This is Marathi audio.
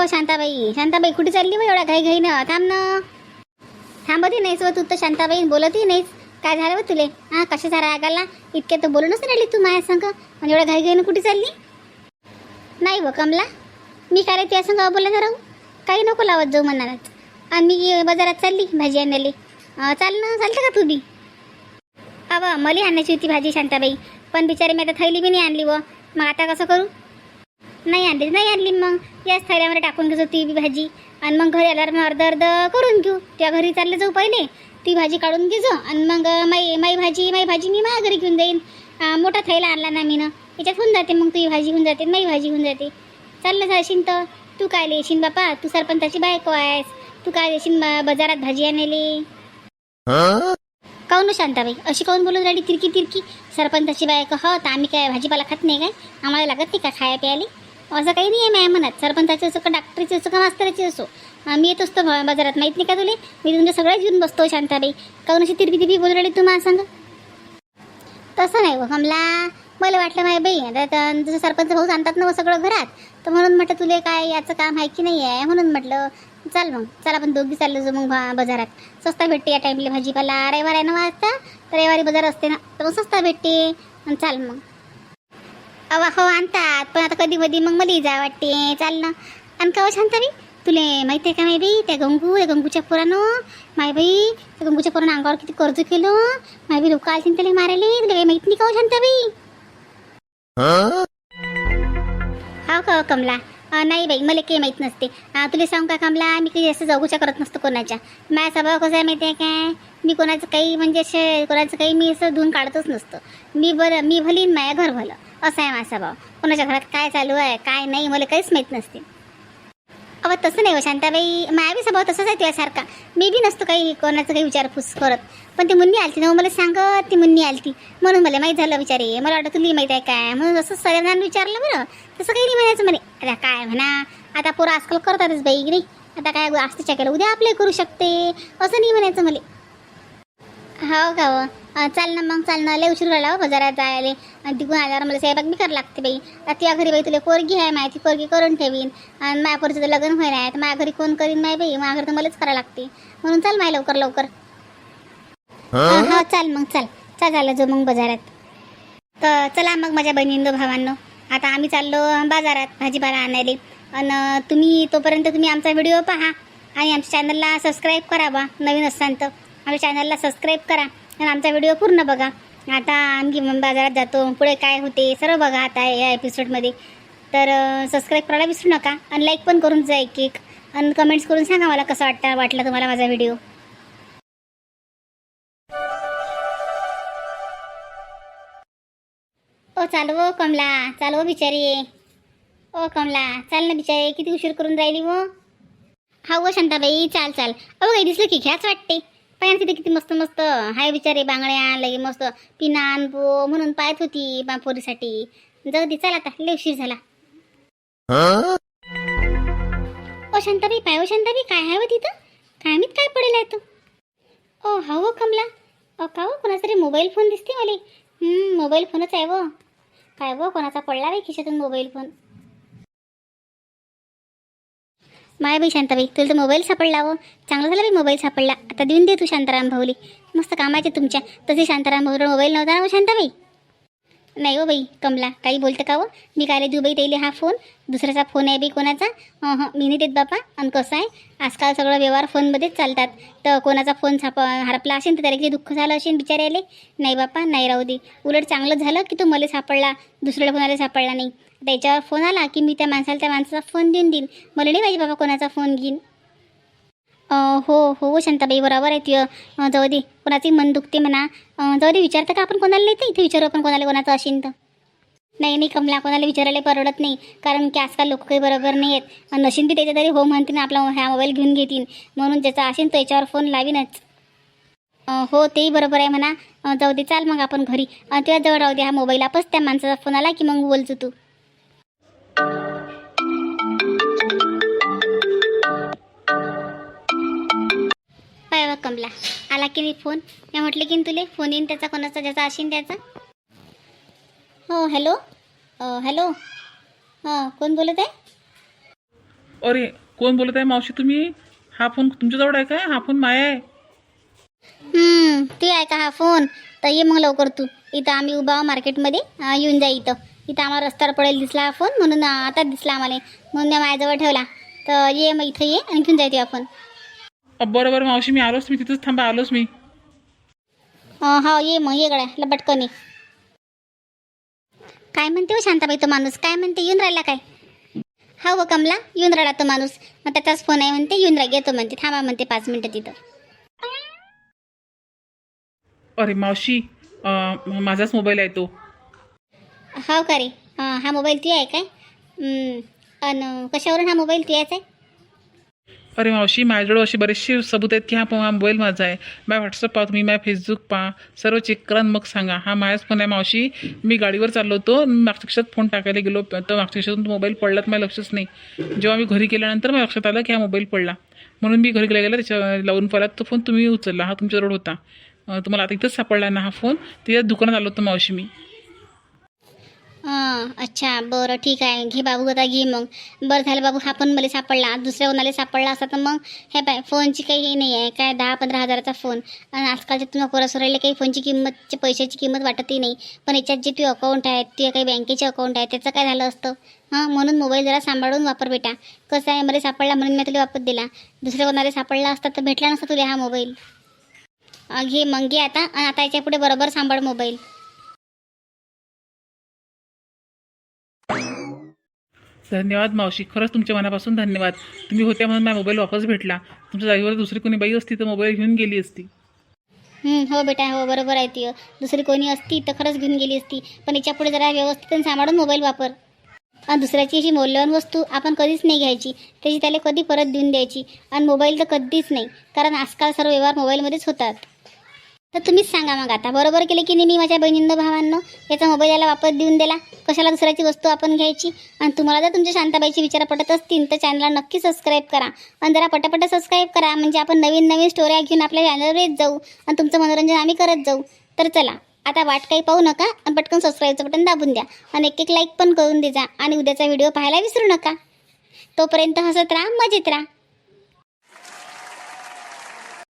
हो शांताबाई शांताबाई कुठे चालली बा एवढ्या घाई घाईनं थांब ना. थांबतही नाहीस व तू तर शांताबाई बोलतही नाहीस. काय झालं बा तुले? हां कशाचा झाला आगाला इतक्या तर बोलूनच राहिली तू माझ्या संग. म्हणजे एवढ्या घाई घाईनं कुठे चालली? नाही व कमला. मी काय रे तुझ्या संग बोलायचं राहू? काही नको लावत जाऊ म्हणालात आणि मी बाजारात चालली भाजी आणायला. चाल ना चालतं का तू बी? अवा मला आणायची होती भाजी शांताबाई. पण बिचारी मी आता थैली बी नाही आणली व मग आता कसं करू? नाही आणली नाही आणली मग याच थैल्यामध्ये टाकून घेतो ती बी भाजी. आणि मग घरी आल्यावर मग अर्ध अर्ध करून घेऊ. त्या घरी चालले जाऊ पहिले. ती भाजी काढून घेजो. आणि मग माई माई भाजी माई भाजी मी माझ्या घरी घेऊन जाईन. मोठा थैला आणला ना मीनं. याच्यात होऊन जाते मग तुझी भाजी होऊन जाते माई भाजी होऊन जाते. चाललं जाशील तर तू काय लेशील बापा? तू सरपंचाची बायको आहेस. तू काय देशील बाजारात भाजी आणायली? काऊन न शांताबाई? अशी काऊन बोलून राहिली? तिरकी तिरकी. सरपंचाची बायको हो तर आम्ही काय भाजीपाला खात नाही काय? आम्हाला लागत नाही का खाया प्यायला असं काही नाही आहे माझ्या मनात. सरपंचाची असो का डॉक्टरची असो का मास्तराची असो. मी येत असतो बाजारात. माहीत नाही का तुले? मी तुमच्या सगळ्याच घेऊन बसतो शांताबाई. काऊन अशी तिरकी तिरकी बोलू राहिली तू मला सांग? तसं नाही हो हमला. मला वाटलं माय बाई आता जसं सरपंच भाऊ सांगतात ना हो सगळं घरात तर म्हणून म्हटलं तुले काय याचं काम आहे की नाही आहे? म्हणून म्हटलं चाल मग चल आपण दोघी चाललो जाऊ मग भा- बाजारात. स्वस्ता भेटते या टाईमला भाजीपाला. रविवार आहे ना हो वाजता तर? रविवारी बाजार असते ना तर मग स्वस्ता भेटते. आणि चाल मग. अवा हो आणतात. पण आता कधी कधी मग मला जा वाटते. चाल ना आणि का शांताबाई तुले माहिती आहे का माय बाई? त्या गंगू त्या गंगूच्या पोरानं. माय बाई त्या गंगूच्या पोरानं अंगावर किती कर्ज केलं. माय बाई लोक आलतील त्याला मारायला. तुला काही माहीत नाही का हो शांताबाई हा का हो कमला? अं, नाही बाई मला काही माहीत नसते. अं, तुला सांगू का कमला? मी काही असं जगूच्या करत नसतो कोणाच्या. माझा स्वभाव कसा आहे माहिती आहे काय मी कोणाचं काही म्हणजे असे कोणाचं काही मी असं धुवून काढतच नसतं. मी बरं मी भली माझ्या घर भलं असं आहे माझा भाव कोणाच्या घरात काय चालू आहे काय नाही मला काहीच माहीत नसते. अव तसं नाही हो शांताबाई. मायावी स्वभाव तसंच आहे तुझ्यासारखा. मी बी नसतो काही कोणाचं काही विचारपूस करत. पण ती मुन्नी आलती ना हो, मला सांगत ती मुन्नी आलती. म्हणून मला माहीत झालं विचारे मला वाटतं तुला माहीत आहे काय? म्हणून असं सगळ्यांना विचारलं बरं. तसं काही नाही म्हणायचं म्हणे. आता काय म्हणा? आता पोरं आजकाल करतातच बाई की नाही? आता काय आस्तीच्या केलं उद्या आपले करू शकते. असं नाही म्हणायचं मला. हो का हो? अं, चाल ना मग चाल ना. लय उशीर झाला हो बाजारात जायला. आणि तिकडून आल्यावर मला स्वयंपाक बी करावं लागते बाई. आता तुझ्या घरी बाई तुला पोरगी आहे माहिती पोरगी करून ठेवीन. आणि माझ्या पोरीचं तर लग्न होईल आहे. तर माझ्या घरी कोण करीन माय बाई. माझ्या घरी तर मलाच करावं लागते. म्हणून चाल माय लवकर लवकर. हा? हा, चाल मग चाल. चाल झालं जो मग बाजारात. तर चला मग माझ्या बहिणींनो भावांनो. आता आम्ही चाललो बाजारात भाजीपाला आणायला. आणि तुम्ही तोपर्यंत तुम्ही आमचा व्हिडिओ पहा. आणि आमच्या चॅनलला सबस्क्राईब करा बा. नवीन असाल तर. आमच्या चॅनलला सबस्क्राईब करा आणि आमचा व्हिडिओ पूर्ण बघा. आता आणखी मग बाजारात जातो. पुढे काय होते सर्व बघा आता या एपिसोडमध्ये तर सबस्क्राईब करायला विसरू नका आणि लाईक पण करून जा एक एक. आणि कमेंट्स करून सांगा मला कसं वाटतं वाटलं तुम्हाला माझा व्हिडिओ ओ चालव हो, कमला. चालव हो, बिचारी. ओ कमला. चाल ना बिचारी. किती उशीर करून राहिली हो. वो हा व शांताबाई. चाल चाल. अहो काही दिसलं की घ्याच वाटते. पाय तिथे किती मस्त मस्त. हाय बिचारे बांगड्या लगे मस्त. पिना अनपो म्हणून पाहत होती बा पोरीसाठी. जाऊ दे चल आता लय उशीर झाला. ओ शांताबाई पाय ओ शांताबाई काय आहे हो तिथं? काय मीत काय पडेल आहे तू? ओ हा हो कमला. अ का हो कोणाचा तरी मोबाईल फोन दिसते मला? मोबाईल फोनच आहे व. काय व कोणाचा पडला बाई खिशातून मोबाईल फोन? माय बाई शांताबाई तुला तर मोबाईल सापडला हो चांगला झाला बाई मोबाईल सापडला. आता देऊन दे तू शांताराम भाऊली. मस्त कामाचे तुमच्या. तसे शांताराम भाऊला मोबाईल नव्हता ना हो शांताबाई? नाही हो बाई कमला. काही बोलतं का हो? मी काय देऊ बाई त्याला हा फोन दुसऱ्याचा फोन आहे बाई कोणाचा? हं हं. मी नाही देत बापा. आणि कसं आहे? आजकाल सगळं व्यवहार फोनमध्येच चालतात. तर कोणाचा फोन साप हरपला असेल तर त्याला दुःख झालं असेल बिचाऱ्याले? नाही बापा नाही राहू दे. उलट चांगलं झालं की तो मला सापडला. दुसऱ्याला कोणाला सापडला नाही. त्याच्यावर फोन आला की मी त्या माणसाला त्या माणसाचा फोन देऊन देईन. मला नाही पाहिजे बाबा कोणाचा फोन घेईन? हो, हो हो शांताबाई बरोबर आहे तुझं जाऊ दे कोणाचंही मन दुखते म्हणा. जाऊ दे विचारतं का आपण कोणाला नाही इथे विचारू आपण कोणाला कोणाचं असेल तर? नाही नाही कमला कोणाला विचारायला परवडत नाही. कारण की आजकाल लोक काही बरोबर नाही आहेत. नशीन बी त्याच्या तरी हो म्हणतील आपला ह्या मोबाईल घेऊन घेतील म्हणून ज्याचा असेल तो याच्यावर फोन लावीनच. हो तेही बरोबर आहे म्हणा. जाऊ दे चाल मग आपण घरी. तेव्हा जवळ राहू दे हा मोबाईल आपच त्या माणसाचा फोन आला की मग बोलतो तू. कमला आला की नाही फोन. मी म्हटलं की तुले फोन येईन त्याचा कोणाचा ज्याचा असेल त्याचा. हो हॅलो? हॅलो? हां कोण बोलत आहे? अरे कोण बोलत आहे मावशी तुम्ही? हा फोन तुमच्याजवळ आहे काय हा फोन माया आहे. हम्म, ते आहे का? हा फोन. तर ये मग लवकर तू. इथं आम्ही उभा मार्केटमध्ये. येऊन जा इथं. इथं आम्हाला रस्त्यावर पडेल दिसला हा फोन. म्हणून आता दिसला आम्हाला. म्हणून मी माझ्याजवळ ठेवला. तर ये मग इथं ये आणि घेऊन जायते आपण अ, बरं बरं मावशी मी आलोच मी तिथंच थांबा आलोच मी. हो ये मग ये गड्या लपटकन ये. काय म्हणते हो शांताबाई तो माणूस? काय म्हणते? येऊन राहिला काय? हा हो कमला येऊन राहिला तो माणूस. मग त्याचाच फोन आहे म्हणते येऊन राहिला येतो म्हणते. थांबा म्हणते पाच मिनटं तिथं. अरे मावशी अ, माझाच मोबाईल आहे तो. हो का रे? अं, हा मोबाईल ती आहे काय? अन कशावरून हा मोबाईल ती आहे अरे मावशी माझ्याजवळ असे बरेचसे सबूत आहेत की हा हा मोबाईल माझा आहे. माय व्हॉट्सअप पाहा तुम्ही माय फेसबुक पहा. सर्व चेक करा मग सांगा. हा माझाच फोन आहे मावशी. मी गाडीवर चाललो होतो मागच्या क्षात फोन टाकायला गेलो तर मागच्याक्षातून मोबाईल पडला तर मला लक्षच नाही. जेव्हा मी घरी गेल्यानंतर मला लक्षात आलं की हा मोबाईल पडला. म्हणून मी घरी गेल्या गेला त्याच्या लावून पडला तो फोन तुम्ही उचलला. हा तुमच्याजवळ होता. तुम्हाला आता इथंच सापडला ना हा फोन त्याच्या दुकानात आलो होतो मावशी मी. हां अच्छा बरं ठीक आहे. घे बाबू आता घे मग. बरं झालं बाबू हा पण मला सापडला. दुसऱ्या कोणाला सापडला असता तर मग हे पाय फोनची काही हे नाही आहे काय दहा पंधरा हजाराचा फोन. आणि आजकालच्या तुम्ही पोरासोरायला काही फोनची किंमतची पैशाची किंमत वाटतही नाही. पण याच्यात जे तुझे अकाउंट आहे ते काही बँकेचे अकाउंट आहे त्याचं काय झालं असतं? हां म्हणून मोबाईल जरा सांभाळून वापर बेटा. कसं आहे मला सापडला म्हणून मी तुला वापर दिला. दुसऱ्या कोणाला सापडला असता तर भेटला नसता तुला हा मोबाईल घे मग घे आता. आणि आता याच्यापुढे बरोबर सांभाळ मोबाईल धन्यवाद मावशी. खरंच तुमच्या मनापासून धन्यवाद. तुम्ही होत्या म्हणून माझा मोबाईल वापस भेटला. तुमच्या जागेवर दुसरी कोणी बाई असती तर मोबाईल घेऊन गेली असती. हं, हो बेटा हो बरोबर आहे ती. दुसरी कोणी असती तर खरंच घेऊन गेली असती. पण याच्यापुढे जरा व्यवस्थित आणि सांभाळून मोबाईल वापर. आणि दुसऱ्याची अशी मौल्यवान वस्तू आपण कधीच नाही घ्यायची. त्याची त्याला कधी परत देऊन द्यायची. आणि मोबाईल तर कधीच नाही. कारण आजकाल सर्व व्यवहार मोबाईलमध्येच होतात. तर तुम्हीच सांगा मग आता. बरोबर केले की नाही मी माझ्या बहिणींना भावांनो? याचा मोबाईल याला वापस देऊन दिला कशाला दुसऱ्याची वस्तू आपण घ्यायची? आणि तुम्हाला जर तुमच्या शांताबाईची विचार पटत असतील तर चॅनलला नक्की सबस्क्राईब करा. आणि जरा पटापट सबस्क्राईब करा. म्हणजे आपण नवीन नवीन स्टोऱ्या घेऊन आपल्या चॅनलवर येत जाऊ आणि तुमचं मनोरंजन आम्ही करत जाऊ. तर चला आता वाट काही पाहू नका आणि पटकन सबस्क्राईबचं बटन दाबून द्या. आणि एक एक लाईक पण करून द्या आणि उद्याचा व्हिडिओ पाहायला विसरू नका. तोपर्यंत हसत राहा मजेत राहा.